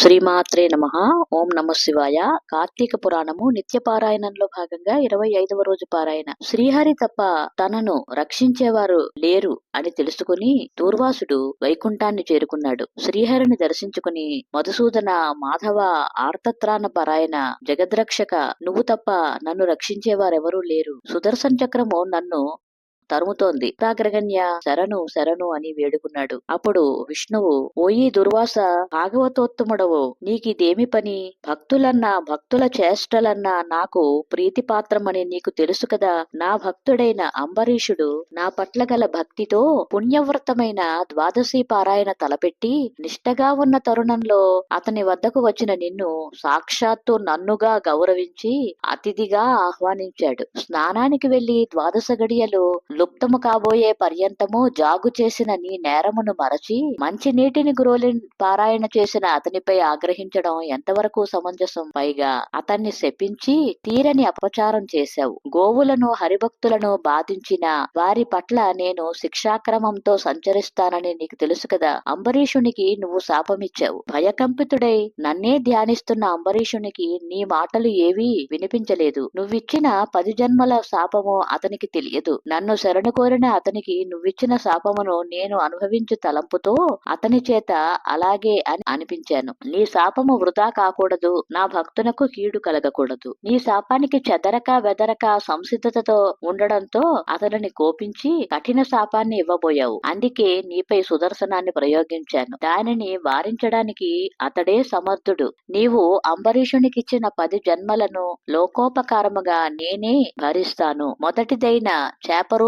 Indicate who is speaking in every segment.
Speaker 1: శ్రీమాత్రే నమ. ఓం నమ శివాయ. కార్తీక పురాణము నిత్య పారాయణంలో భాగంగా ఇరవై ఐదవ రోజు పారాయణ. శ్రీహరి తప్ప తనను రక్షించేవారు లేరు అని తెలుసుకుని దూర్వాసుడు వైకుంఠాన్ని చేరుకున్నాడు. శ్రీహరిని దర్శించుకుని మధుసూదన మాధవ ఆర్తత్రాణ పరాయణ జగద్రక్షక నువ్వు తప్ప నన్ను రక్షించేవారెవరూ లేరు. సుదర్శన్ చక్రము నన్ను తరుముతోంది. తాగ్రగణ్య శరణు శరణు అని వేడుకున్నాడు. అప్పుడు విష్ణువు ఓయి దుర్వాస భాగవతోత్తముడవు నీకిదేమి పని? భక్తులన్నా భక్తుల చేష్టలన్నా నాకు ప్రీతిపాత్రమని నీకు తెలుసు కదా. నా భక్తుడైన అంబరీషుడు నా పట్ల గల భక్తితో పుణ్యవ్రతమైన ద్వాదశి పారాయణ తలపెట్టి నిష్టగా ఉన్న తరుణంలో అతని వద్దకు వచ్చిన నిన్ను సాక్షాత్తు నన్నుగా గౌరవించి అతిథిగా ఆహ్వానించాడు. స్నానానికి వెళ్ళి ద్వాదశ గడియలు లుప్తము కాబోయే పర్యంతము జాగు చేసిన నీ నేరమును మరచి మంచి నీటిని గురోలి పారాయణ చేసిన అతనిపై ఆగ్రహించడం ఎంతవరకు సమంజసం? పైగా అతన్ని శపించి తీరని అపచారం చేశావు. గోవులను హరిభక్తులను బాధించిన వారి పట్ల నేను శిక్షాక్రమంతో సంచరిస్తానని నీకు తెలుసు కదా. అంబరీషునికి నువ్వు శాపమిచ్చావు. భయకంపితుడై నన్నే ధ్యానిస్తున్న అంబరీషునికి నీ మాటలు ఏవీ వినిపించలేదు. నువ్విచ్చిన పది జన్మల శాపము అతనికి తెలియదు. నన్ను శరణు కోరిన అతనికి నువ్విచ్చిన శాపమును నేను అనుభవించు తలంపుతో అతని చేత అలాగే అని అనిపించాను. నీ శాపము వృధా కాకూడదు నా భక్తునకు కీడు కలగకూడదు. నీ శాపానికి చెదరక వెదరక సంసిద్ధతతో ఉండడంతో అతనిని కోపించి కఠిన శాపాన్ని ఇవ్వబోయావు. అందుకే నీపై సుదర్శనాన్ని ప్రయోగించాను. దానిని వారించడానికి అతడే సమర్థుడు. నీవు అంబరీషునికిచ్చిన పది జన్మలను లోకోపకారముగా నేనే భరిస్తాను. మొదటిదైన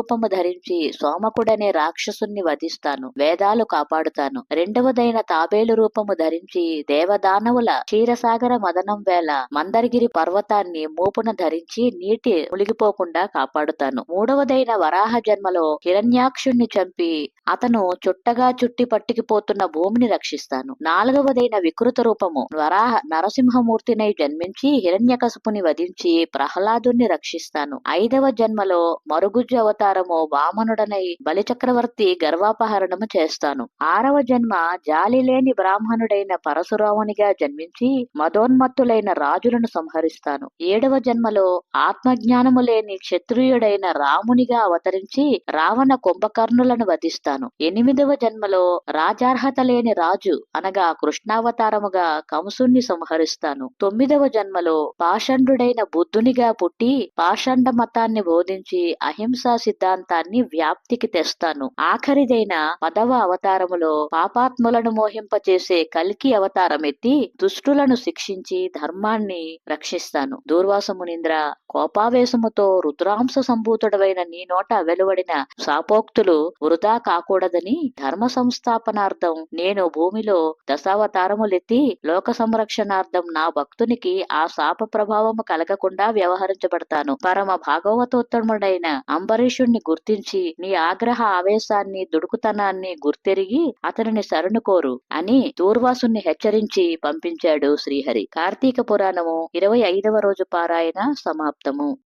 Speaker 1: రూపము ధరించి సోమకుడనే రాక్షసుని వధిస్తాను వేదాలు కాపాడుతాను. రెండవదైన తాబేలు రూపము ధరించి దేవదానవుల క్షీరసాగర మదనం వేళ మందరగిరి పర్వతాన్ని మూపున ధరించి నీటి మునిగిపోకుండా కాపాడుతాను. మూడవదైన వరాహ జన్మలో హిరణ్యాక్షుణ్ణి చంపి అతను చుట్టగా చుట్టి పట్టుకుపోతున్న భూమిని రక్షిస్తాను. నాలుగవదైన వికృత రూపము వరాహ నరసింహమూర్తినై జన్మించి హిరణ్యకసుపుని వధించి ప్రహ్లాదుని రక్షిస్తాను. ఐదవ జన్మలో మరుగుజ్జు అవతారము వామనుడనై బలిచక్రవర్తి గర్వాపహరణము చేస్తాను. ఆరవ జన్మ జాలి లేని బ్రాహ్మణుడైన పరశురామునిగా జన్మించి మదోన్మత్తులైన రాజులను సంహరిస్తాను. ఏడవ జన్మలో ఆత్మజ్ఞానము లేని క్షత్రియుడైన రామునిగా అవతరించి రావణ కుంభకర్ణులను వధిస్తాను. ఎనిమిదవ జన్మలో రాజార్హత లేని రాజు అనగా కృష్ణావతారముగా కంసుణ్ణి సంహరిస్తాను. తొమ్మిదవ జన్మలో పాషండుడైన బుద్ధునిగా పుట్టి పాషండ మతాన్ని బోధించి అహింసా సిద్ధాంతాన్ని వ్యాప్తికి తెస్తాను. ఆఖరిదైన పదవ అవతారములో పాపాత్ములను మోహింపచేసే కల్కి అవతారం ఎత్తి దుష్టులను శిక్షించి ధర్మాన్ని రక్షిస్తాను. దూర్వాసమునింద్ర కోపావేశముతో రుద్రాంశ సంభూతుడవైన నీ నోట వెలువడిన శాపోక్తులు వృధా కాకూడదని ధర్మ సంస్థాపనార్థం నేను భూమిలో దశావతారములెత్తి లోక సంరక్షణార్థం నా భక్తునికి ఆ శాప ప్రభావము కలగకుండా వ్యవహరించబడతాను. పరమ భాగవతోత్తముడైన అంబరీషుణ్ణి గుర్తించి నీ ఆగ్రహ ఆవేశాన్ని దుడుకుతనాన్ని గుర్తెరిగి అతనిని శరణు కోరు అని దూర్వాసుని హెచ్చరించి పంపించాడు శ్రీహరి. కార్తీక పురాణము ఇరవై ఐదవ రోజు పారాయణ సమాప్తము.